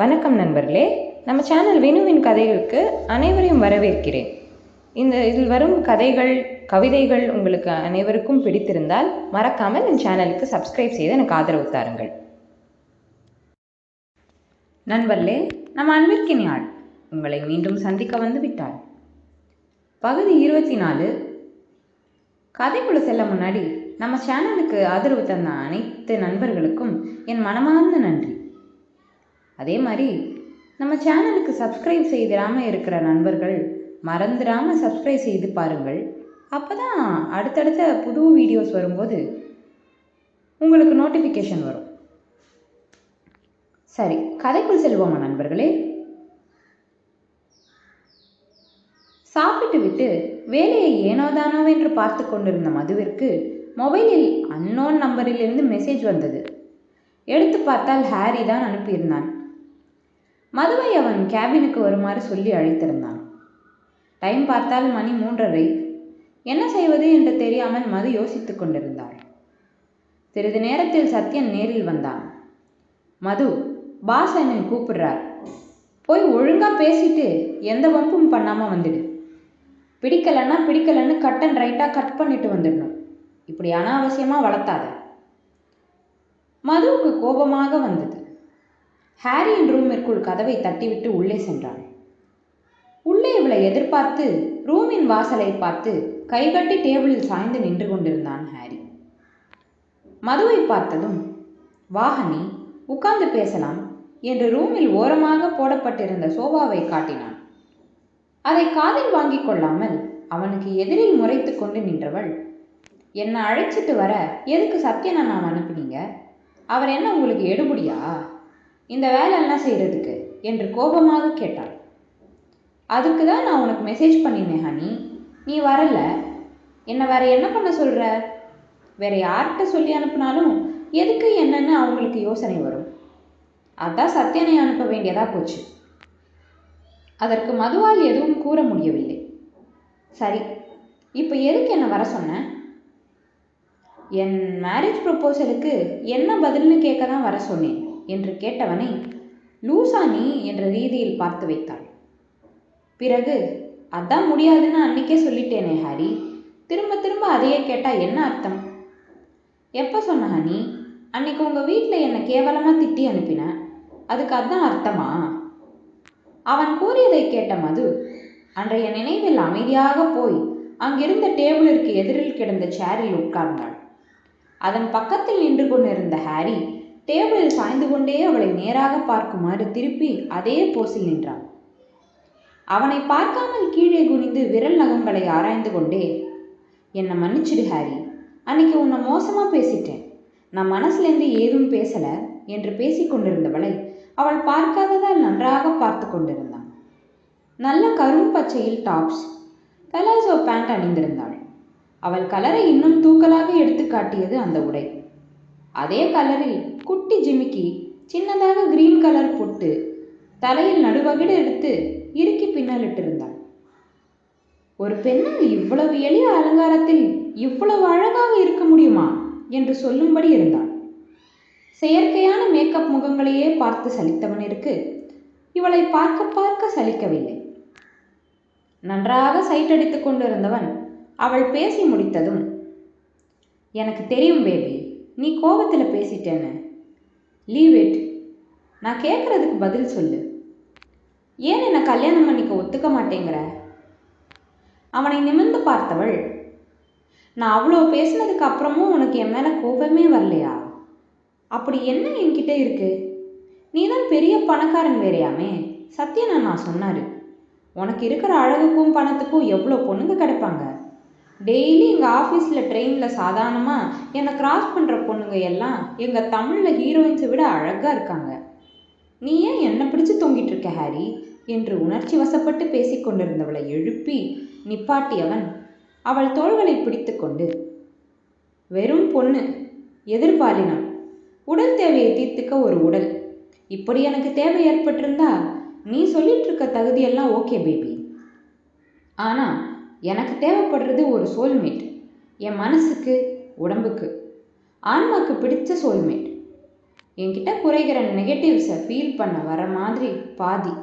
வணக்கம் நண்பர்களே. நம்ம சேனல் வினுவின் கதைகளுக்கு அனைவரையும் வரவேற்கிறேன். இந்த இதில் வரும் கதைகள் கவிதைகள் உங்களுக்கு அனைவருக்கும் பிடித்திருந்தால் மறக்காமல் என் சேனலுக்கு சப்ஸ்கிரைப் செய்து எனக்கு ஆதரவு தாருங்கள். நண்பர்களே நம்ம அன்பிற்கின் ஆள் உங்களை மீண்டும் சந்திக்க வந்து விட்டாள் பகுதி இருபத்தி நாலு கதைக்குள்ள செல்ல முன்னாடி நம்ம சேனலுக்கு ஆதரவு தந்த அனைத்து நண்பர்களுக்கும் என் மனமார்ந்த நன்றி. அதே மாதிரி நம்ம சேனலுக்கு சப்ஸ்கிரைப் செய்திடாமல் இருக்கிற நண்பர்கள் மறந்துடாமல் சப்ஸ்கிரைப் செய்து பாருங்கள். அப்போ தான் அடுத்தடுத்த புது வீடியோஸ் வரும்போது உங்களுக்கு நோட்டிஃபிகேஷன் வரும். சரி கதைக்குள் செல்வோமா நண்பர்களே? சாப்பிட்டு விட்டு வேலையை ஏனோதானோவென்று பார்த்து கொண்டிருந்த மதுவிற்கு மொபைலில் அன்னோன் நம்பரிலிருந்து மெசேஜ் வந்தது. எடுத்து பார்த்தால் ஹாரி தான் அனுப்பியிருந்தான். மதுவை அவன் கேபினுக்கு வருமாறு சொல்லி அழைத்திருந்தான். டைம் பார்த்தால் மணி மூன்றரை. என்ன செய்வது என்று தெரியாமல் மது யோசித்துக் கொண்டிருந்தாள். சிறிது நேரத்தில் சத்யன் நேரில் வந்தான். மது பாஸ் என்னை கூப்பிடுறார். போய் ஒழுங்கா பேசிட்டு எந்த வம்பும் பண்ணாம வந்துடு. பிடிக்கலன்னா பிடிக்கலன்னு கட் அண்ட் ரைட்டாக கட் பண்ணிட்டு வந்துடணும். இப்படி அனாவசியமாக வளர்த்தாத. மதுவுக்கு கோபமாக வந்தது. ஹாரியின் ரூமிற்குள் கதவை தட்டிவிட்டு உள்ளே சென்றாள் உள்ளே இவளை எதிர்பார்த்து ரூமின் வாசலை பார்த்து கைகட்டி டேபிளில் சாய்ந்து நின்று கொண்டிருந்தான் ஹாரி. மதுவை பார்த்ததும் வாகனி உட்கார்ந்து பேசலாம் என்று ரூமில் ஓரமாக போடப்பட்டிருந்த சோபாவை காட்டினான். அதை காதில் வாங்கிக் கொள்ளாமல் அவனுக்கு எதிரில் முறைத்து கொண்டு நின்றவள் என்னை அழைச்சிட்டு வர எதுக்கு சத்யனை நான் அனுப்புனீங்க? அவர் என்ன உங்களுக்கு எடுபடியா? இந்த வேலையெல்லாம் செய்கிறதுக்கு என்று கோபமாக கேட்டாள். அதுக்கு தான் நான் உனக்கு மெசேஜ் பண்ணியிருந்தேன் ஹனி. நீ வரல. என்னை வேற என்ன பண்ண சொல்கிற வேற யார்கிட்ட சொல்லி அனுப்புனாலும் எதுக்கு என்னன்னு அவங்களுக்கு யோசனை வரும். அதான் சத்யனை அனுப்ப வேண்டியதாக போச்சு. அதற்கு மதுவால் எதுவும் கூற முடியவில்லை. சரி இப்போ எதுக்கு என்னை வர சொன்ன? என் மேரேஜ் ப்ரொப்போசலுக்கு என்ன பதில்னு கேட்க தான் வர சொன்னேன். என்று கேட்டவனை லூசா நீ என்ற ரீதியில் பார்த்து வைத்தாள். பிறகு அதான் முடியாதுன்னு அன்னைக்கே சொல்லிட்டேனே ஹாரி. திரும்ப திரும்ப அதையே கேட்டால் என்ன அர்த்தம்? எப்போ சொன்ன ஹனி? அன்னைக்கு உங்கள் வீட்டில் என்னை கேவலமாக திட்டி அனுப்பின. அதுக்கு அதான் அர்த்தமா? அவன் கூறியதை கேட்ட மது அன்றைய நினைவில் அமைதியாக போய் அங்கிருந்த டேபிளிற்கு எதிரில் கிடந்த சேரில் உட்கார்ந்தாள். அதன் பக்கத்தில் நின்று கொண்டிருந்த ஹாரி டேபிளில் சாய்ந்து கொண்டே அவளை நேராக பார்க்குமாறு திருப்பி அதே போஸில் நின்றான். அவனை பார்க்காமல் கீழே குனிந்து விரல் நகங்களை ஆராய்ந்து கொண்டே என்னை மன்னிச்சிடு ஹாரி. அன்னைக்கு உன்னை மோசமாக பேசிட்டேன். நான் மனசுலேருந்து ஏதும் பேசலை என்று பேசிக்கொண்டிருந்தவளை அவள் பார்க்காததால் நன்றாக பார்த்து கொண்டிருந்தான். நல்ல கரும் பச்சையில் டாப்ஸ் பெலாசோ பேண்ட் அணிந்திருந்தாள். அவள் கலரை இன்னும் தூக்கலாக எடுத்து காட்டியது அந்த உடை. அதே கலரில் குட்டி ஜிமிக்கி சின்னதாக கிரீன் கலர் பொட்டு தலையில் நடுவகிட எடுத்து இறுக்கி பின்னலிட்டிருந்தாள் ஒரு பெண்ணால் இவ்வளவு எளிய அலங்காரத்தில் இவ்வளவு அழகாக இருக்க முடியுமா? என்று சொல்லும்படி இருந்தாள். செயற்கையான மேக்கப் முகங்களையே பார்த்து சலித்தவனிற்கு இவளை பார்க்க பார்க்க சலிக்கவில்லை. நன்றாக சைட் அடித்து கொண்டிருந்தவன் அவள் பேசி முடித்ததும் எனக்கு தெரியும் பேபி நீ கோபத்தில் பேசிட்டேன்னு. லீவ் இட் நான் கேட்குறதுக்கு பதில் சொல்லு. ஏன் என்னை கல்யாணம் பண்ணிக்க ஒத்துக்க மாட்டேங்கிற? அவனை நிமிர்ந்து பார்த்தவள் நான் அவ்வளோ பேசினதுக்கு அப்புறமும் உனக்கு என் மேலே கோபமே வரலையா? அப்படி என்ன என்கிட்ட இருக்கு? நீ தான் பெரிய பணக்காரன் வேறையாமே. சத்யனா நான் சொன்னார் உனக்கு இருக்கிற அழகுக்கும் பணத்துக்கும் எவ்வளோ பொண்ணுங்க கிடைப்பாங்க? டெய்லி எங்கள் ஆஃபீஸில் ட்ரெயினில் சாதாரணமாக என்னை கிராஸ் பண்ணுற பொண்ணுங்க எல்லாம் எங்கள் தமிழில் ஹீரோயின்ஸை விட அழகாக இருக்காங்க. நீ ஏன் என்னை பிடிச்சு தொங்கிட்டு இருக்க ஹாரி? என்று உணர்ச்சி வசப்பட்டு பேசிக்கொண்டிருந்தவளை எழுப்பி நிப்பாட்டியவன் அவள் தோள்களை பிடித்துக்கொண்டு வெறும் பொண்ணு எதிர்பாலினம். உடல் தேவையை தீர்த்துக்க ஒரு உடல். இப்படி எனக்கு தேவை ஏற்பட்டிருந்தா நீ சொல்லிட்டு இருக்க தகுதியெல்லாம் ஓகே பேபி ஆனால் எனக்கு தேவைப்படுறது ஒரு சோல்மேட் என் மனசுக்கு உடம்புக்கு. ஆன்மாக்கு பிடிச்ச சோல்மேட் என்கிட்ட குறைகிற நெகட்டிவ்ஸை ஃபீல் பண்ண வர மாதிரி பாதி.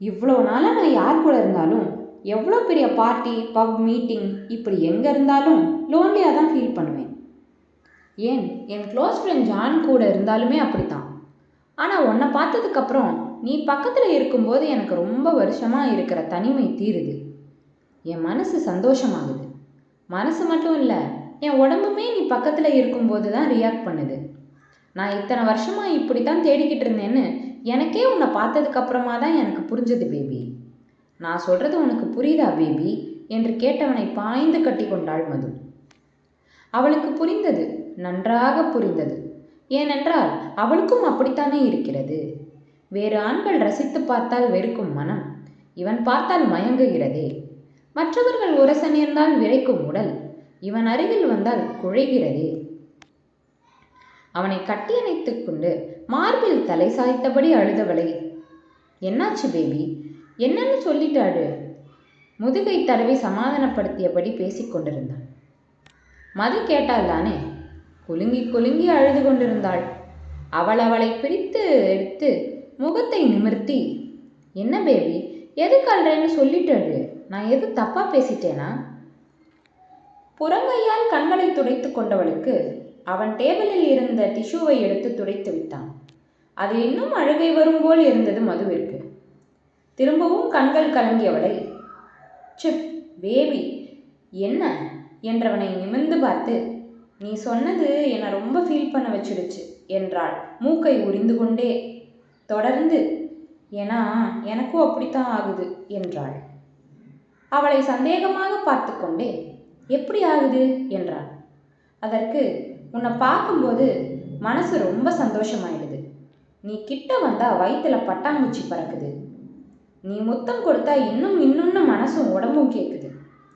இவ்வளோ நாளாக நான் யார் கூட இருந்தாலும் எவ்வளோ பெரிய பார்ட்டி பப் மீட்டிங் இப்படி எங்கே இருந்தாலும் லோன்லியாக தான் ஃபீல் பண்ணுவேன். ஏன்? என் க்ளோஸ் ஃப்ரெண்ட் ஜான் கூட இருந்தாலுமே அப்படித்தான். ஆனால் உன்னை பார்த்ததுக்கப்புறம் நீ பக்கத்தில் இருக்கும்போது எனக்கு ரொம்ப வருஷமாக இருக்கிற தனிமை தீருது. என் மனசு சந்தோஷமாகுது. மனசு மட்டும் இல்லை என் உடம்புமே நீ பக்கத்தில் இருக்கும்போது தான் ரியாக்ட் பண்ணுது. நான் இத்தனை வருஷமாக இப்படி தான் தேடிக்கிட்டு இருந்தேன்னு எனக்கே உன்னை பார்த்ததுக்கப்புறமா தான் எனக்கு புரிஞ்சது பேபி நான் சொல்கிறது உனக்கு புரியுதா பேபி என்று கேட்டவனை பாய்ந்து கட்டி கொண்டாள் மது. அவளுக்கு புரிந்தது நன்றாக புரிந்தது. ஏனென்றால் அவளுக்கும் அப்படித்தானே இருக்கிறது. வேறு ஆண்கள் ரசித்து பார்த்தால் வெறுக்கும் மனம். இவன் பார்த்தால் மயங்குகிறதே. மற்றவர்கள் உரச விரைக்கும் உடல். இவன் அருகில் வந்தால் குழைகிறதே. அவனை கட்டியணைத்துக் கொண்டு மார்பில் தலை சாய்த்தபடி அழுதவளை. என்னாச்சு பேபி? என்னன்னு சொல்லிட்டாடு. முதுகை தடவி சமாதானப்படுத்தியபடி பேசிக் கொண்டிருந்தான். மது கேட்டால் தானே? குலுங்கி குலுங்கி அழுது கொண்டிருந்தாள். அவள் அவளை பிரித்து எடுத்து முகத்தை நிமிர்த்தி என்ன பேபி? எதுக்கு அல்றேன்னு சொல்லிட்டு அழு நான் எது தப்பா பேசிட்டேனா? புறங்கையால் கண்களை துடைத்து கொண்டவளுக்கு அவன் டேபிளில் இருந்த டிஷ்யூவை எடுத்து துடைத்து விட்டான். அது இன்னும் அழுகை வரும் போல் இருந்தது மதுவிற்கு. திரும்பவும் கண்கள் கலங்கியவளை ச்சு பேபி என்ன? என்றவனை நிமிர்ந்து பார்த்து நீ சொன்னது என்னை ரொம்ப ஃபீல் பண்ண வச்சிடுச்சு என்றாள். மூக்கை உரிந்து கொண்டே தொடர்ந்து ஏன்னா எனக்கும் அப்படித்தான் ஆகுது என்றாள். அவளை சந்தேகமாக பார்த்து கொண்டே எப்படி ஆகுது? என்றான் அதற்கு உன்னை பார்க்கும்போது மனசு ரொம்ப சந்தோஷமாயிடுது. நீ கிட்ட வந்தா வயிற்றுல பட்டாம்பூச்சி பறக்குது. நீ முத்தம் கொடுத்தா இன்னும் இன்னொன்னு மனசும் உடம்பும் கேட்குது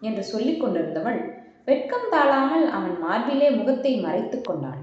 என்று சொல்லி கொண்டிருந்தவள் வெட்கம் தாழாமல் அவன் மார்பிலே முகத்தை மறைத்து கொண்டாள்.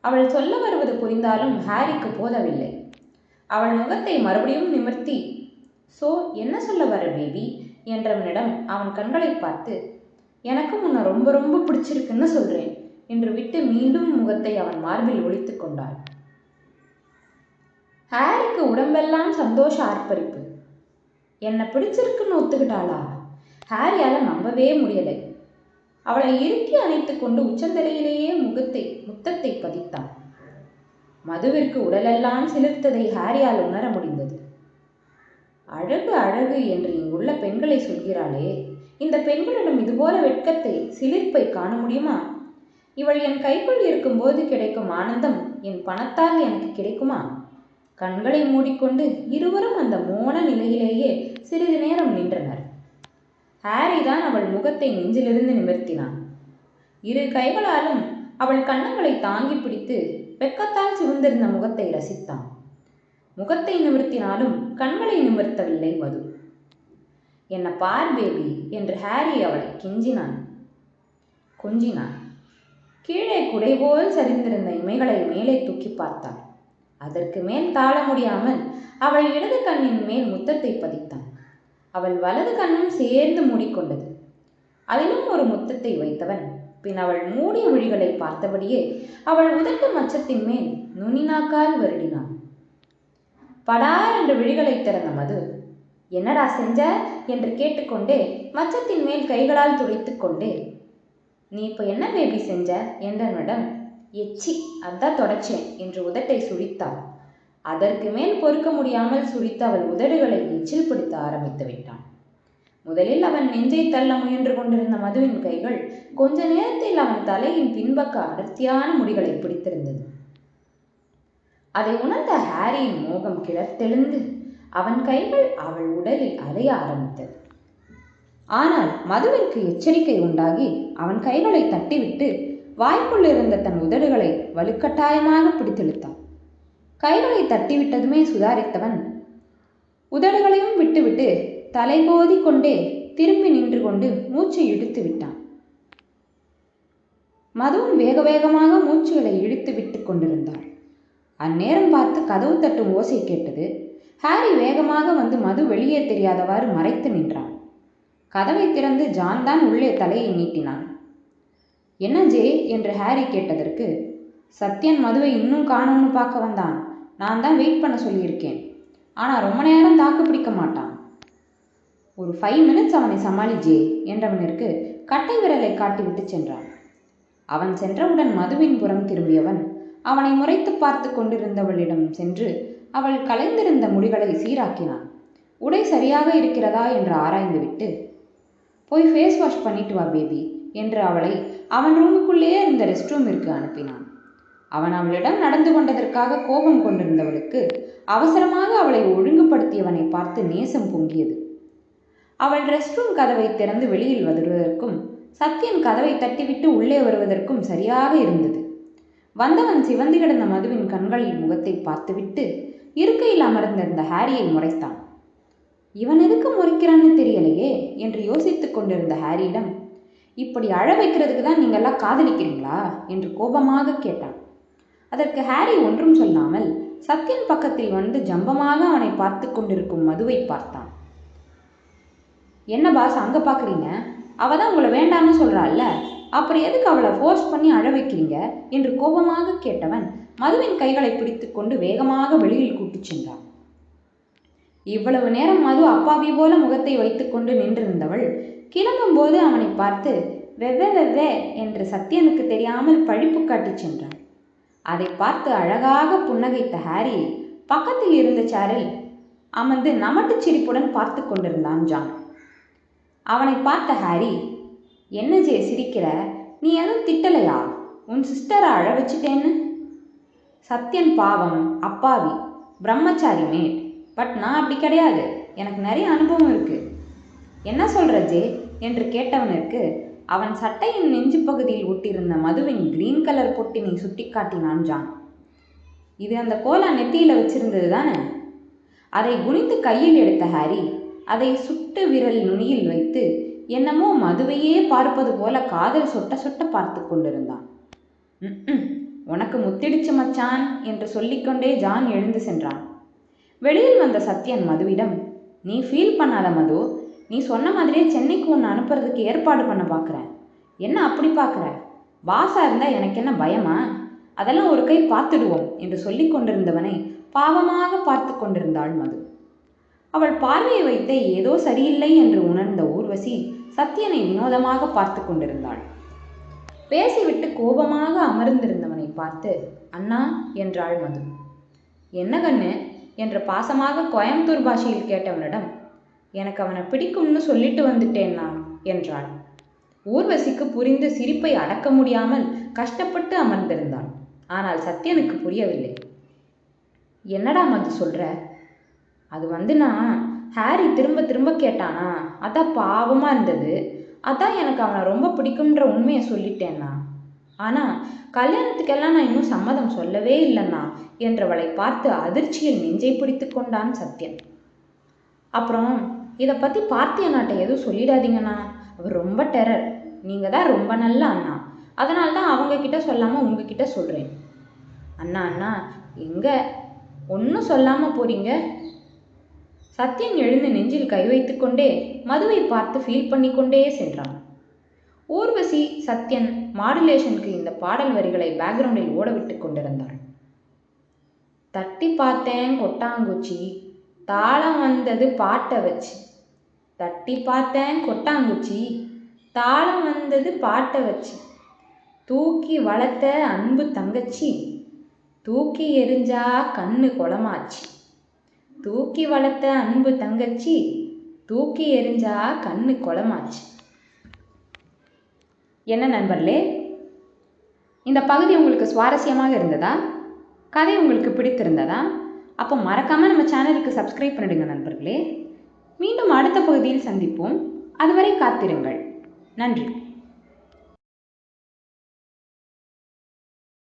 அவள் சொல்ல வருவது புரிந்தாலும் ஹாரிக்கு போதவில்லை. அவள் முகத்தை மறுபடியும் நிமிர்த்தி. சோ என்ன சொல்ல வர பேபி? என்றவனிடம் அவன் கண்களை பார்த்து எனக்கும் உன்னை ரொம்ப ரொம்ப பிடிச்சிருக்குன்னு சொல்றேன் என்று விட்டு மீண்டும் முகத்தை அவன் மார்பில் ஒழித்து கொண்டாள் ஹாரிக்கு உடம்பெல்லாம் சந்தோஷ ஆர்ப்பரிப்பு. என்னை பிடிச்சிருக்குன்னு ஒத்துக்கிட்டாளா? ஹாரியால் நம்பவே முடியலை. அவளை இறுக்கி அணைத்து கொண்டு உச்சந்தலையிலேயே முகத்தை முத்தத்தை பதித்தான். மதுவிற்கு உடலெல்லாம் சிலிர்த்ததை ஹாரியால் உணர முடிந்தது. அழகு அழகு என்று இங்குள்ள பெண்களை சொல்கிறாளே இந்த பெண்களிடம் இதுபோல வெட்கத்தை சிலிர்ப்பை காண முடியுமா? இவள் என் கைக்குள் இருக்கும்போது கிடைக்கும் ஆனந்தம் என் பணத்தால் எனக்கு கிடைக்குமா? கண்களை மூடிக்கொண்டு இருவரும் அந்த மோன நிலையிலேயே சிறிது நேரம் நின்றனர். ஹாரி தான் அவள் முகத்தை நெஞ்சிலிருந்து நிமிர்த்தினான். இரு கைகளாலும் அவள் கன்னங்களை தாங்கி பிடித்து வெக்கத்தால் சிவந்திருந்த முகத்தை ரசித்தான். முகத்தை நிமிர்த்தினாலும் கண்களை நிமிர்த்தவில்லை மது. என்ன பார் பேபி? என்று ஹாரி அவளை கெஞ்சினான். கொஞ்சினான். கீழே குடைபோல் சரிந்திருந்த இமைகளை மேலே தூக்கி பார்த்தாள் அதற்கு மேல் தாழ முடியாமல் அவள் இடது கண்ணின் மேல் முத்தத்தை பதித்தான். அவள் வலது கண்ணும் சேர்ந்து மூடிக்கொண்டது. அதிலும் ஒரு முத்தத்தை வைத்தவன் பின் அவள் மூடிய விழிகளை பார்த்தபடியே அவள் உதட்டு மச்சத்தின் மேல் நுனிநாக்கால் வருடினான். படார் என்று விழிகளை திறந்த மது என்னடா செஞ்ச? என்று கேட்டுக்கொண்டே மச்சத்தின் மேல் கைகளால் துடைத்து கொண்டே நீ இப்போ என்ன பேபி செஞ்ச? என்றனிடம் எச்சி அதான் தொடச்சேன் என்று உதட்டை சுழித்தாள். அதற்கு மேல் பொறுக்க முடியாமல் சுழித்த அவள் உதடுகளை எச்சில் பிடித்து ஆரம்பித்து விட்டான். முதலில் அவன் நெஞ்சை தள்ள முயன்று கொண்டிருந்த மதுவின் கைகள் கொஞ்ச நேரத்தில் அவன் தலையின் பின்பக்க அடர்த்தியான முடிகளை பிடித்திருந்தது. அதை உணர்ந்த ஹாரியின் மோகம் கிளர்த்தெழுந்து அவன் கைகள் அவள் உடலில் அலைய ஆரம்பித்தது. ஆனால் மதுவிற்கு எச்சரிக்கை உண்டாகி அவன் கைகளை தட்டிவிட்டு வாய்க்குள் இருந்த தன் உதடுகளை வலுக்கட்டாயமாக பிடித்தெழுத்தான். கைகளை தட்டிவிட்டதுமே சுதாரித்தவன் உதடுகளையும் விட்டுவிட்டு தலைபோதி கொண்டே திரும்பி நின்று கொண்டு மூச்சை இழுத்து விட்டான். மதுவும் வேக வேகமாக மூச்சுகளை இழுத்து விட்டு கொண்டிருந்தாள். அந்நேரம் பார்த்து கதவு தட்டும் ஓசை கேட்டது. ஹாரி வேகமாக வந்து மது வெளியே தெரியாதவாறு மறைத்து நின்றான். கதவை திறந்து ஜான் தான் உள்ளே தலையை நீட்டினான். என்ன ஜே? என்று ஹாரி கேட்டதற்கு சத்யன் மதுவை இன்னும் காணோம்னு பார்க்க வந்தான். நான் தான் வெயிட் பண்ண சொல்லியிருக்கேன். ஆனால் ரொம்ப நேரம் தாக்கு பிடிக்க மாட்டான். ஒரு ஃபைவ் மினிட்ஸ் அவனை சமாளிஜே என்றவனிற்கு கட்டை விரலை காட்டிவிட்டு சென்றான். அவன் சென்றவுடன் மதுவின் புறம் திரும்பியவன் அவனை முறைத்து பார்த்து கொண்டிருந்தவளிடம் சென்று அவள் கலைந்திருந்த முடிகளை சீராக்கினான். உடை சரியாக இருக்கிறதா என்று ஆராய்ந்துவிட்டு போய் ஃபேஸ் வாஷ் பண்ணிட்டு வா பேபி என்று அவளை அவன் ரூமுக்குள்ளேயே இருந்த ரெஸ்ட் ரூமிற்கு அனுப்பினான். அவன் அவளிடம் நடந்து கொண்டதற்காக கோபம் கொண்டிருந்தவளுக்கு அவசரமாக அவளை ஒழுங்குபடுத்தியவனை பார்த்து நேசம் பொங்கியது. அவள் ரெஸ்ட் ரூம் கதவை திறந்து வெளியில் வருவதற்கும் சத்யன் கதவை தட்டிவிட்டு உள்ளே வருவதற்கும் சரியாக இருந்தது. வந்தவன் சிவந்து கிடந்த மதுவின் கண்களின் முகத்தை பார்த்துவிட்டு இருக்கையில் அமர்ந்திருந்த ஹாரியை முறைத்தான். இவன் எதுக்கு முறைக்கிறான்னு தெரியலையே என்று யோசித்துக் கொண்டிருந்த ஹாரியிடம். இப்படி அழ வைக்கிறதுக்கு தான் நீங்கள்லாம் காதலிக்கிறீங்களா? என்று கோபமாக கேட்டான். அதற்கு ஹாரி ஒன்றும் சொல்லாமல் சத்யன் பக்கத்தில் வந்து ஜம்பமாக அவனை பார்த்து கொண்டிருக்கும் மதுவை பார்த்தான். என்ன பாஸ் அங்கே பார்க்குறீங்க அவள் தான் உங்களை வேண்டாம்னு சொல்கிறாள்ல அப்புறம் எதுக்கு அவளை ஃபோர்ஸ் பண்ணி அழ வைக்கிறீங்க? என்று கோபமாக கேட்டவன் மதுவின் கைகளை பிடித்து கொண்டு வேகமாக வெளியில் கூட்டிச் சென்றான். இவ்வளவு நேரம் மது அப்பாவி போல முகத்தை வைத்துக்கொண்டு நின்றிருந்தவள் கிளம்பும்போது அவனை பார்த்து வெவ்வே வெவ்வே என்று சத்யனுக்கு தெரியாமல் பழிப்பு காட்டிச் சென்றான். அதை பார்த்து அழகாக புன்னகைத்த ஹாரி பக்கத்தில் இருந்த சாரில் அமர்ந்து நமட்டு சிரிப்புடன் பார்த்து கொண்டிருந்தான் ஜான். அவனை பார்த்த ஹாரி என்ன ஜே சிரிக்கிற? நீ எதுவும் திட்டலையா? உன் சிஸ்டரை அழ வச்சுட்டேன்னு? சத்யன் பாவம் அப்பாவி பிரம்மச்சாரி மேட் பட் நான் அப்படி கிடையாது. எனக்கு நிறைய அனுபவம் இருக்கு. என்ன சொல்கிற ஜே? என்று கேட்டவனுக்கு அவன் சட்டையின் நெஞ்சு பகுதியில் ஒட்டியிருந்த மதுவின் கிரீன் கலர் பொட்டினை சுட்டி காட்டினான் ஜான். இது அந்த கோலா நெத்தியில் வச்சிருந்தது தானே? அதை குனிந்து கையில் எடுத்த ஹாரி அதை சுட்டு விரல் நுனியில் வைத்து என்னமோ மதுவையே பார்ப்பது போல காதல் சொட்ட சொட்ட பார்த்து கொண்டிருந்தான். உனக்கு முத்திடுச்சு மச்சான் என்று சொல்லிக்கொண்டே ஜான் எழுந்து சென்றான். வெளியில் வந்த சத்யன் மதுவிடம் நீ ஃபீல் பண்ணாத மது. நீ சொன்ன மாதிரியே சென்னைக்கு உன்னை அனுப்புறதுக்கு ஏற்பாடு பண்ண பார்க்குறேன் என்ன அப்படி பார்க்குற பாசா இருந்தால் எனக்கு என்ன பயமா? அதெல்லாம் ஒரு கை பார்த்துடுவோம் என்று சொல்லி கொண்டிருந்தவனை பாவமாக பார்த்து கொண்டிருந்தாள் மது. அவள் பார்வையை வைத்து ஏதோ சரியில்லை என்று உணர்ந்த ஊர்வசி சத்யனை வினோதமாக பார்த்து கொண்டிருந்தாள். பேசிவிட்டு கோபமாக அமர்ந்திருந்தவனை பார்த்து அண்ணா என்றாள் மது. என்ன கண்ணு? என்று பாசமாக கோயம்புத்தூர் பாஷையில் கேட்டவனிடம் எனக்கு அவனை பிடிக்கும்னு சொல்லிட்டு வந்துட்டேன் நான் என்றாள். ஊர்வசிக்கு புரிந்து சிரிப்பை அடக்க முடியாமல் கஷ்டப்பட்டு அமர்ந்திருந்தான் ஆனால் சத்யனுக்கு புரியவில்லை. என்னடா மது சொல்ற? அது வந்து நான் ஹாரி திரும்ப திரும்ப கேட்டானா? அதான் பாவமாக இருந்தது. அதான் எனக்கு அவனை ரொம்ப பிடிக்கும்ன்ற உண்மையை சொல்லிட்டேன்னா. ஆனால் கல்யாணத்துக்கெல்லாம் நான் இன்னும் சம்மதம் சொல்லவே இல்லைண்ணா என்றவளை பார்த்து அதிர்ச்சியில் நெஞ்சை பிடித்து கொண்டான் சத்யன். அப்புறம் இதை பற்றி பார்த்தியனாட்ட எதுவும் சொல்லிடாதீங்கண்ணா. அவர் ரொம்ப டெரர். நீங்கள் தான் ரொம்ப நல்ல அண்ணா. அதனால தான் அவங்கக்கிட்ட சொல்லாமல் உங்ககிட்ட சொல்கிறேன் அண்ணா அண்ணா எங்கே? ஒன்றும் சொல்லாமல் போகிறீங்க சத்யன் எழுந்து நெஞ்சில் கை வைத்துக்கொண்டே மதுவை பார்த்து ஃபீல் பண்ணிக்கொண்டே சென்றான். ஊர்வசி சத்யன் மாடுலேஷனுக்கு இந்த பாடல் வரிகளை பேக்ரவுண்டில் ஓடவிட்டு கொண்டிருந்தாள் தட்டி பார்த்தேன் கொட்டாங்குச்சி தாளம் வந்தது பாட்டை வச்சு. தட்டி பார்த்தேன் கொட்டாங்குச்சி தாளம் வந்தது பாட்டை வச்சு. தூக்கி வளர்த்த அன்பு தங்கச்சி தூக்கி எரிஞ்சா கண்ணு குளமாச்சு. தூக்கி வளர்த்த அன்பு தங்கச்சி தூக்கி எரிஞ்சா கண்ணு குளமாச்சு. என்ன நண்பர்களே? இந்த பகுதி உங்களுக்கு சுவாரஸ்யமாக இருந்ததா? கதை உங்களுக்கு பிடித்திருந்ததா? அப்போ மறக்காமல் நம்ம சேனலுக்கு சப்ஸ்கிரைப் பண்ணிடுங்க நண்பர்களே. மீண்டும் அடுத்த பகுதியில் சந்திப்போம். அதுவரை காத்திருங்கள். நன்றி.